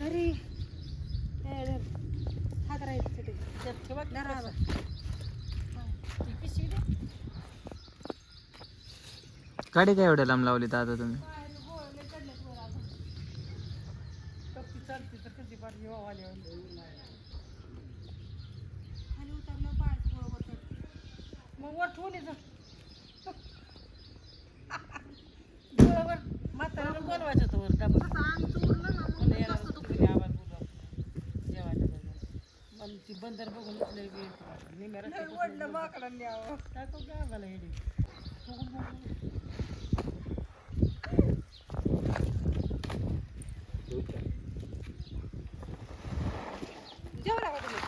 धर. हात राहायचं. गाडी काय एवढ्या लांब लावली आता तुम्ही? होतं. मग वर ठेवून ये जा. डोळ्यावर म्हाताऱ्याला बोलवायचं होतं वर डबा. असं अंग चोरलं ना, मग म्हणलं याला कसं दुखतं. तुम्ही आवाज बोलवा. जेवायला बघा. मग ती बंदर बघून उठलंय बी. निम्या रस्त्यापासून टाकू का आम्हाला हेडी? जेवला का तुम्ही?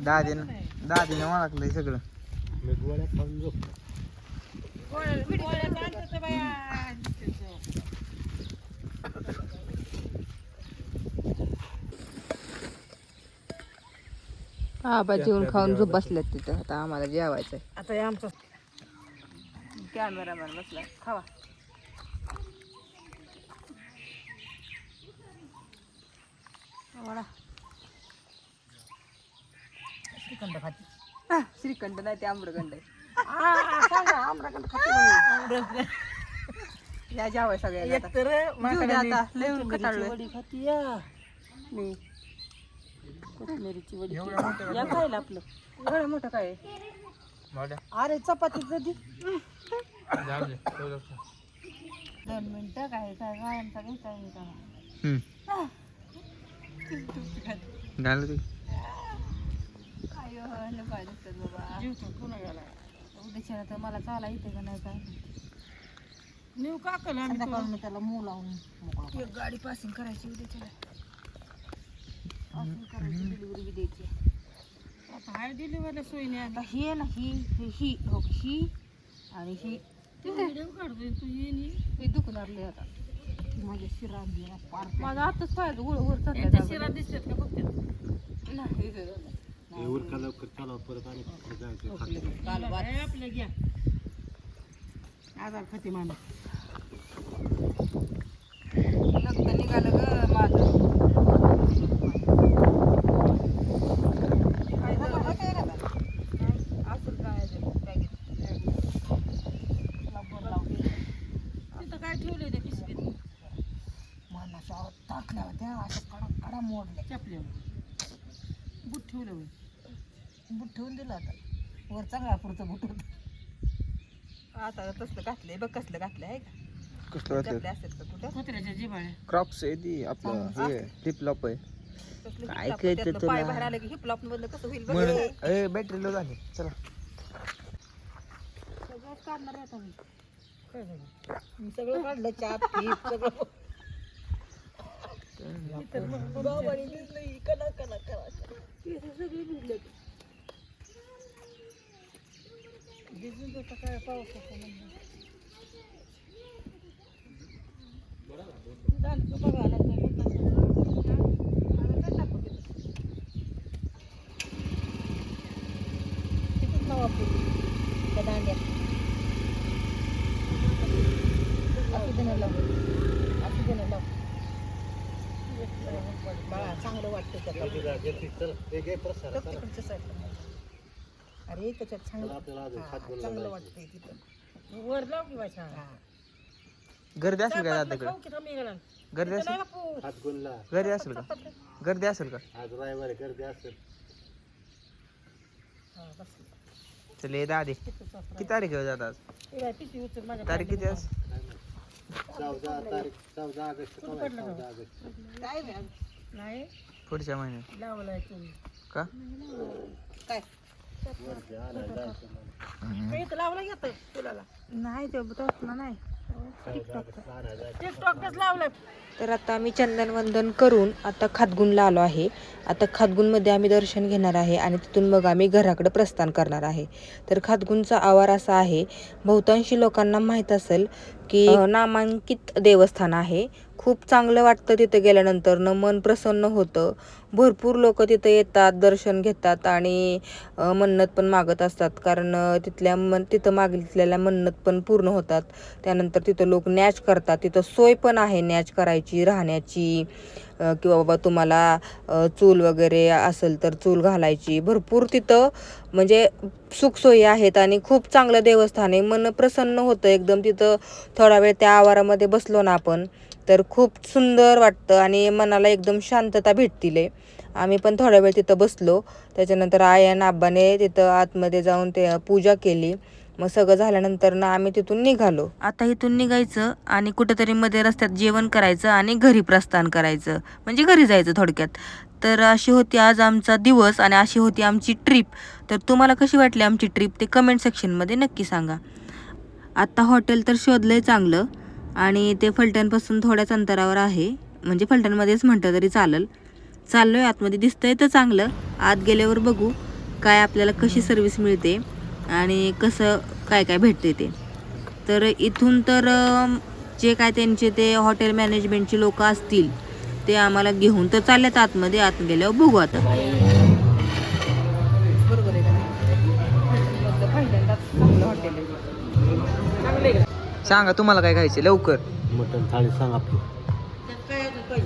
दादीनं दादीने ओळखलंय सगळं. गोळ्या- गोळ्या आणतात आबा जेवण खाऊन झोप बसल्यात तिथं. आता आम्हाला जेवायचं आता आमचं कॅमेरामॅन बसला खावा. श्रीखंड खाते. श्रीखंड नाही ते आम्रखंड आहे. आम्रखंड खाते. या जेवाय सगळ्या आता, लय कटाळलोय. मी. कोथिंबीरची वडी या खायला आपलं. एवढं मोठं काय आहे? अरे चपाती कधी? दोन मिनिटं काय काय गायांचा घ्यायचा आहे का बाबा. जीव पुन्हा गेला उद्याच्या तर मला चाला येते का नाही काय? नेऊ काकल आम्ही संध्याकाळी मी त्याला मू लावून. मोकळा एक गाडी पासिंग करायची उद्याच्या डिलिव्हरी द्यायची आता हाय डिलिव्हरी सोयीने आता. ही ना ही ही ही हो आणि ही. व्हिडिओ काढतोय तू ही दुखणार लय आता. माझ्या शिरा पार माझा आताच गुळ वर शिरा दिसतात का बघते? नाही हे झालं. काल आपलं घ्या. आजार खाते माणूस रक्त निघालं ग माझं काय झालं? असं काय आहे ते बॅगेत. त्याला बोर लावली. तिथं काय ठेवलंय त्या पिशवीत टाकल्या होत्या अशा कडा कडा मोडल्या चपल्यावर बूट ठेवलं होय. बुट ठेवून दिलं आता वर चांगला पुरतं बुट होतं. आता तसलं घातलंय बघ कसलं घातलंय आहे का? कसलं घातले असतात का कुठं? कुत्र्याच्या जिबाळ्या. क्रॉप्स आहे ती आपलं हे फ्लिप फ्लॉप आहे. कसलं काय हिपलॉप कळतं त्यातलं तुला? पाय बाहेर आलं की हिपलॉप मधलं कसं होईल बघ. म्हणून ए बॅटरी लो झाली. चला. सगळंच काढणार आता मी. काय झालं? मी सगळं काढलं चाप पीप सगळं. बाबांनी दिसलं ही कला कला कला केस सगळे भिजले भिजून जातं काय पावसाचं म्हणलं झालं का बघा नाही तर मग नसेल. आता काय टाकू तिथं? तिथंच लावा पुढे. त्या दांड्यात असू दे ना लाव असू दे ना लाव बाळा चांगलं वाटतं त्याला तिकडच्या साईडला अरे त्याच्यात चांगलं चांगलं वाटतंय तिथं. वर लाव की वाचा हा. गर्दी असेल का दादाकडे? गर्दी असेल? गर्दी असेल का? गर्दी असेल का? हा, बस. चल ये दादी. किती तारीख आहे दादा आज? हे बाय, पिशवी उचल माझ्या तारीख किती आज? काय बे, नाही? पुढच्या महिन्यात. लावलाय तुम्ही. का? काय? मी इथं लावला घेत तुला नाही ते तसलं नाही. टिकटॉकच लावलाय. तर आता आम्ही चंदनवंदन करून आता खातगुणला आलो आहे. आता खातगुणमध्ये आम्ही दर्शन घेणार आहे आणि तिथून मग आम्ही घराकडे प्रस्थान करणार आहे. तर खातगुणचा आवार असा आहे बहुतांशी लोकांना माहीत असेल की नामांकित देवस्थान आहे. खूप चांगलं वाटतं तिथं गेल्यानंतर. न मन प्रसन्न होतं. भरपूर लोक तिथं येतात दर्शन घेतात आणि मन्नत पण मागत असतात. कारण तिथल्या मन तिथं मागितलेल्या मन्नत पण पूर्ण होतात. त्यानंतर तिथं लोक नॅच करतात. तिथं सोय पण आहे नॅच करायची राहण्याची. किंवा बाबा तुम्हाला चूल वगैरे असेल तर चूल घालायची. भरपूर तिथं म्हणजे सुखसोयी आहेत आणि खूप चांगलं देवस्थान आहे. मन प्रसन्न होतं एकदम तिथं. थोडा वेळ त्या आवारामध्ये बसलो ना आपण तर खूप सुंदर वाटतं आणि मनाला एकदम शांतता भेटतील आहे. आम्ही पण थोडा वेळ तिथं बसलो. त्याच्यानंतर आई आणि आब्बाने तिथं आतमध्ये जाऊन ते पूजा केली. मग सगळं झाल्यानंतर ना आम्ही तिथून निघालो. आता इथून निघायचं आणि कुठेतरी मध्ये रस्त्यात जेवण करायचं आणि घरी प्रस्थान करायचं. म्हणजे घरी जायचं थोडक्यात. तर अशी होती आज आमचा दिवस आणि अशी होती आमची ट्रिप तर तुम्हाला कशी वाटली आमची ट्रिप ते कमेंट सेक्शनमध्ये नक्की सांगा. आत्ता हॉटेल तर शोधलंय चांगलं आणि ते फलटणपासून थोड्याच अंतरावर आहे. म्हणजे फलटणमध्येच म्हटलं तरी चालेल. चाललोय आतमध्ये दिसतंय तर चांगलं. आत गेल्यावर बघू काय आपल्याला कशी सर्विस मिळते. आणि कसं काय काय भेटते ते. तर इथून तर जे काय त्यांचे ते हॉटेल मॅनेजमेंटचे लोक असतील ते आम्हाला घेऊन तर चालल्यात आतमध्ये. आत गेल्यावर बघू आता. सांगा तुम्हाला काय खायचे लवकर. मटण थाळी सांग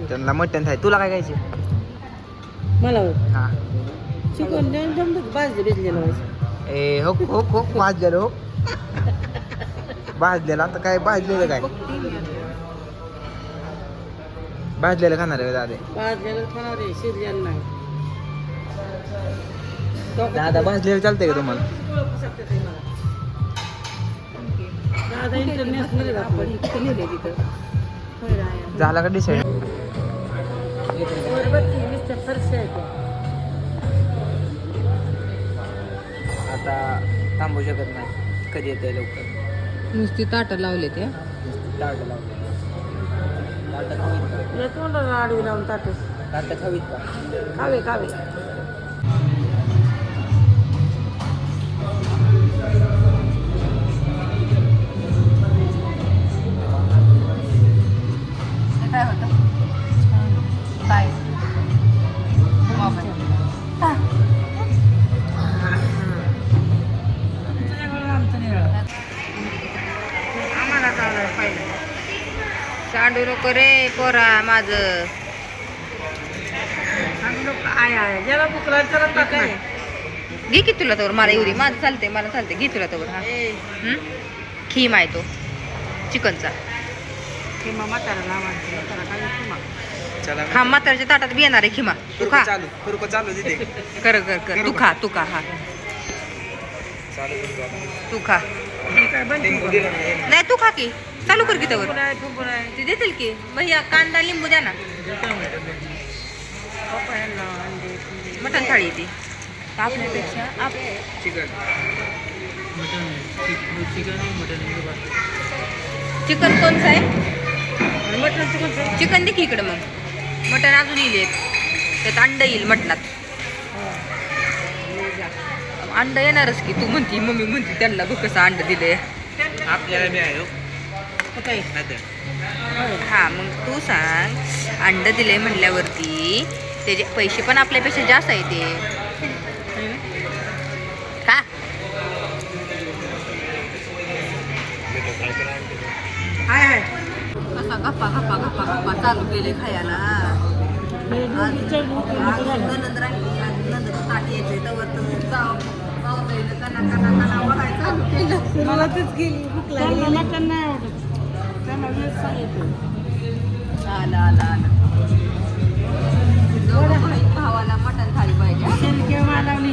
त्यांना मटण थाय तुला काय खायचे मला? हा. चिकन भाजले ए हो हो हो भाजलेलं हो भाजलेलं आता काय भाजलेलं काय? भाजलेलं खाणार आहे दादा. भाजलेलं खाणार आहे शिजलेलं नाही. दादा भाजलेलं चालतंय का तुम्हाला? दादा इंटरनॅशनल आपण झाला का डिसाईड? आता थांबू शकत नाही. कधी येते लवकर? नुसती ताटं लावले ते ताटं लावलं ताटं खावीत का? तुला तोंडाला आडवी लावून ताटस ताटं खावीत का? खावे खावे. सांडू नको रे पोरा माझं. घे की तुला तर मला एवढी माझं चालते मला चालते घे तुला तर ए, खीम आहे तो. चिकनचा. किंवा म्हाताऱ्याला माणसं म्हातारा काय किंवा चला हा म्हाताऱ्याच्या ताटात बी येणार आहे खिमा. तू खा. कर कर कर तू खा तू खा हा. तू खा. नाही तू खा की. चालू कर की आहे ते देतील की? भैया कांदा लिंबू द्या ना. मटण थाळी ती. आपल्यापेक्षा आप चिकन चिकन कोणचं आहे? कोणतं चिकन दे की इकडं मग. मटण अजून येईल त्यात अंड येईल मटणात. अंड येणारच की तू म्हणती मम्मी म्हणती त्यांना बघ कसं अंड दिले आपल्याला बी आहे हो. हा मग तू सांग. अंड दिले म्हणल्यावरती त्याचे पैसे पण आपल्यापेक्षा जास्त आहे ते. का? आहे कसा गप्पा गप्पा गप्पा गप्पा चालू केले खायला. नंद राहिली. मला तेच गेली भूक लागली नाही आवडत त्यांना वेळ सांगितलं आलं आलं आलं भावाला मटण थाळी पाहिजे हा? शेणके मालावली